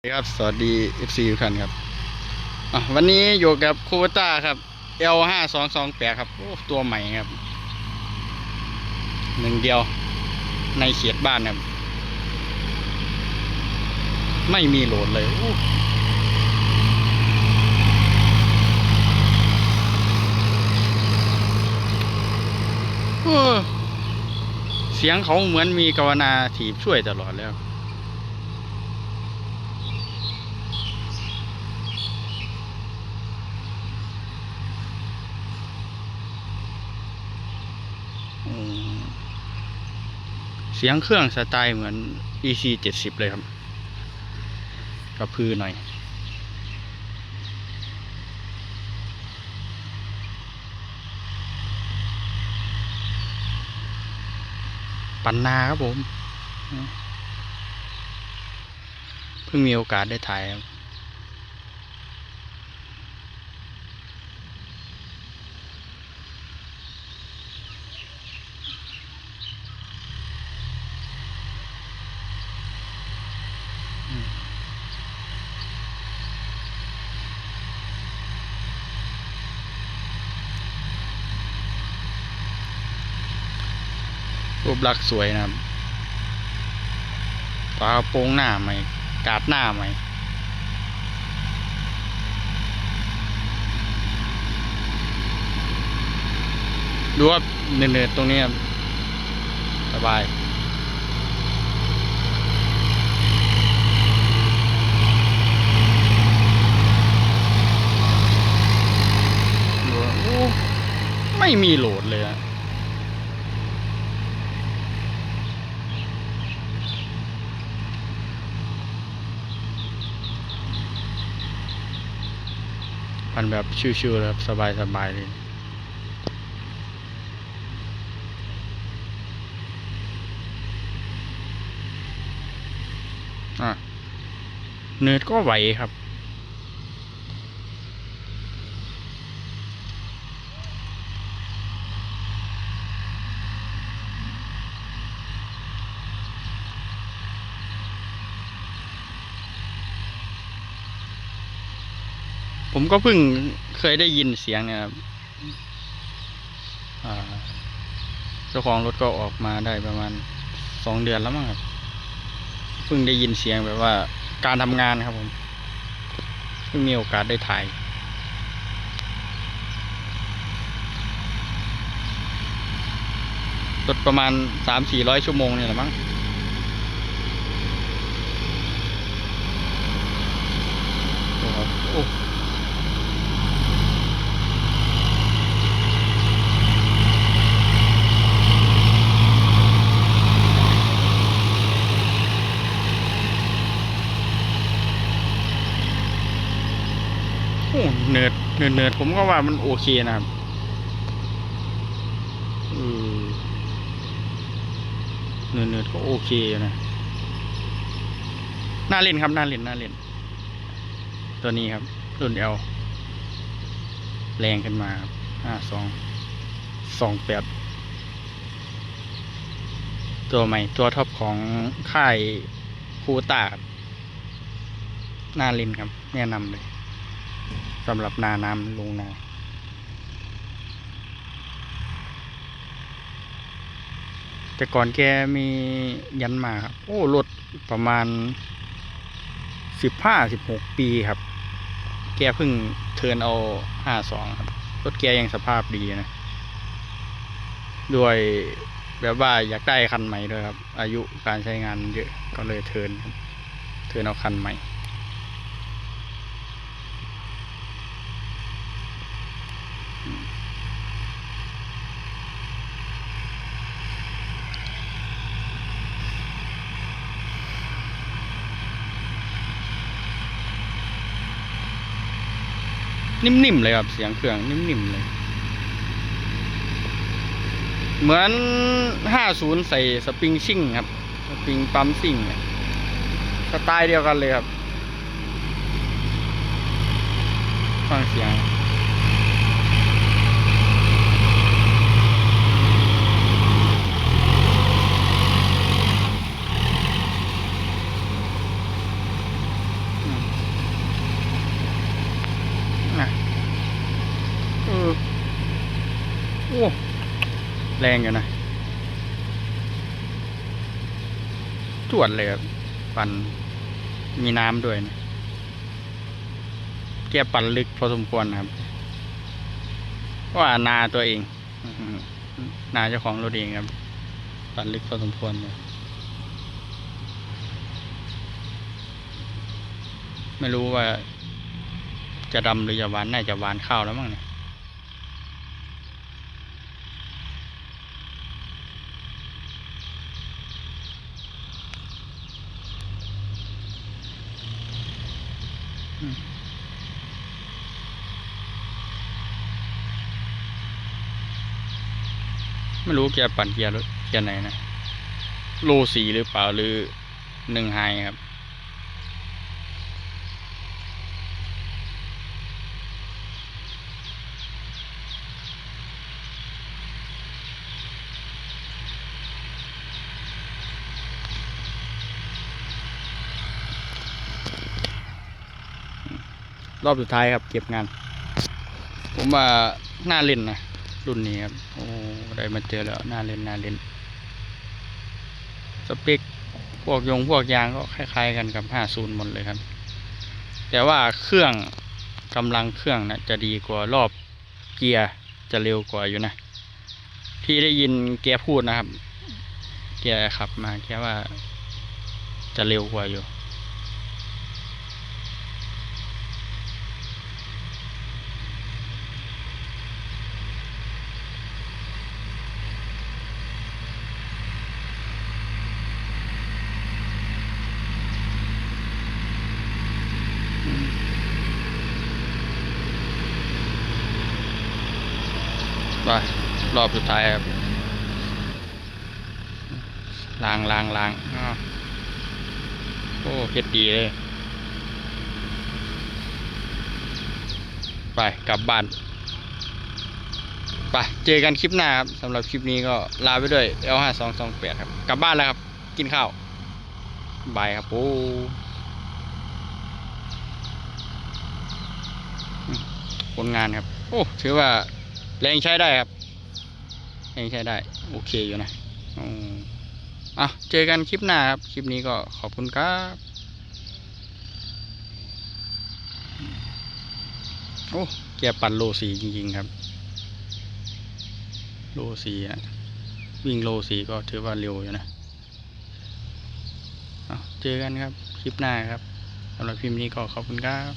สวัสดีครับ สวัสดี FC ทุกท่านครับ วันนี้อยู่กับคูเวต้าครับ L ห้าสองสองแปดครับ ตัวใหม่ครับ หนึ่งเดียวในเขตบ้านครับ ไม่มีโหลดเลย เสียงเขาเหมือนมีกาวนาถีบช่วยตลอดแล้ว อืม เสียงเครื่องสไตล์เหมือน EC 70 เลยครับ กระพือหน่อย ปันนาครับผม เพิ่งมีโอกาสได้ถ่ายครับ รูปลักษณ์สวยนะครับฝาโปรงหน้าใหม่ กาดหน้าใหม่ ดูว่าเนินๆตรงนี้ครับสบายดูไม่มีโหลดเลยันแบบชิวๆเลยครับสบายๆเลยอะเนื้อก็ไหวครับ ผมก็เพิ่งเคยได้ยินเสียงเนะครับเจ้าของรถก็ออกมาได้ประมาณสองเดือนแล้วมั้งครับเพิ่งได้ยินเสียงแบบว่าการทำงานครับผมเพิ่งมีโอกาสได้ถ่ายรถประมาณสามสี่ร้อยชั่วโมงเนี่ยแหละมั้ง โอ้โหโอ้ โอ้เนิร์ดเนิร์ดเนิร์ดผมก็ว่ามันโอเคนะครับเอเนิร์ดเนิร์ดก็โอเคนะน่าเล่นครับน่าเล่นน่าเล่น ตัวนี้ครับ รุ่นเอลแรงขึ้นมาครับห้าสองสองแปดตัวใหม่ตัวท็อปของค่ายคูตาครับน่าเล่นครับ แนะนำเลย สำหรับนาน้ำลงนาแต่ก่อนแกมียันมาครับ โอ้รถประมาณสิบห้าสิบหกปีครับ แกเพิ่งเทินเอาห้าสองครับ รถแกยังสภาพดีนะ ด้วยแบบว่าอยากได้คันใหม่ด้วยครับ อายุการใช้งานเยอะก็เลยเทินเทินเอาคันใหม่ นิ่มๆเลยครับ เสียงเครื่องนิ่มๆเลย เหมือน 50 ใส่สปริงชิ่งครับ สปริงปั๊มซิ่งเนี่ยสไตล์เดียวกันเลยครับ ฟังเสียง โแรงอยู่นะจวดเลยครับปั่นมีน้ำด้วยนะแกปั่นลึกพอสมควรครับเพราะว่านาตัวเอง นาเจ้าของรถเองครับ ปั่นลึกพอสมควรเลยไม่รู้ว่าจะดำหรือจะหวาน น่าจะหวานข้าวแล้วมั้งเนี่ย ไม่รู้แกปั่นเกียร์รถเกียร์ไหนนะ โลสีหรือเปล่าหรือหนึ่งไฮครับ รอบสุดท้ายครับ เก็บงาน ผมว่าน่าเล่นนะรุ่นนี้ครับ โอ้ได้มาเจอแล้วน่าเล่นน่าเล่นสเปคพวกยงพวกยางก็คล้ายๆกันกับ 50 หมดเลยครับ แต่ว่าเครื่องกำลังเครื่องนะจะดีกว่ารอบเกียร์จะเร็วกว่าอยู่นะ ที่ได้ยินแกพูดนะครับ แกขับมาแกว่าจะเร็วกว่าอยู่ ไปรอบสุดท้ายครับล้างล้างล้างโอ้เพ็ดดีเลย ไปกลับบ้าน ไป เจอกันคลิปหน้าครับสำหรับคลิปนี้ก็ลาไปด้วย L5228 ครับ กลับบ้านแล้วครับ กินข้าว บายครับโอ้ผลงานครับ โอ้ ถือว่า แรงใช้ได้ครับ แรงใช้ได้ โอเคอยู่นะอืมอะเจอกันคลิปหน้าครับ คลิปนี้ก็ขอบคุณครับโอ้แกปั่นโลสีจริง ๆ ครับ โลสีอะวิ่งโลสีก็ถือว่าเร็วอยู่นะเอาเจอกันครับ คลิปหน้าครับสำหรับคลิปนี้ก็ขอบคุณครับ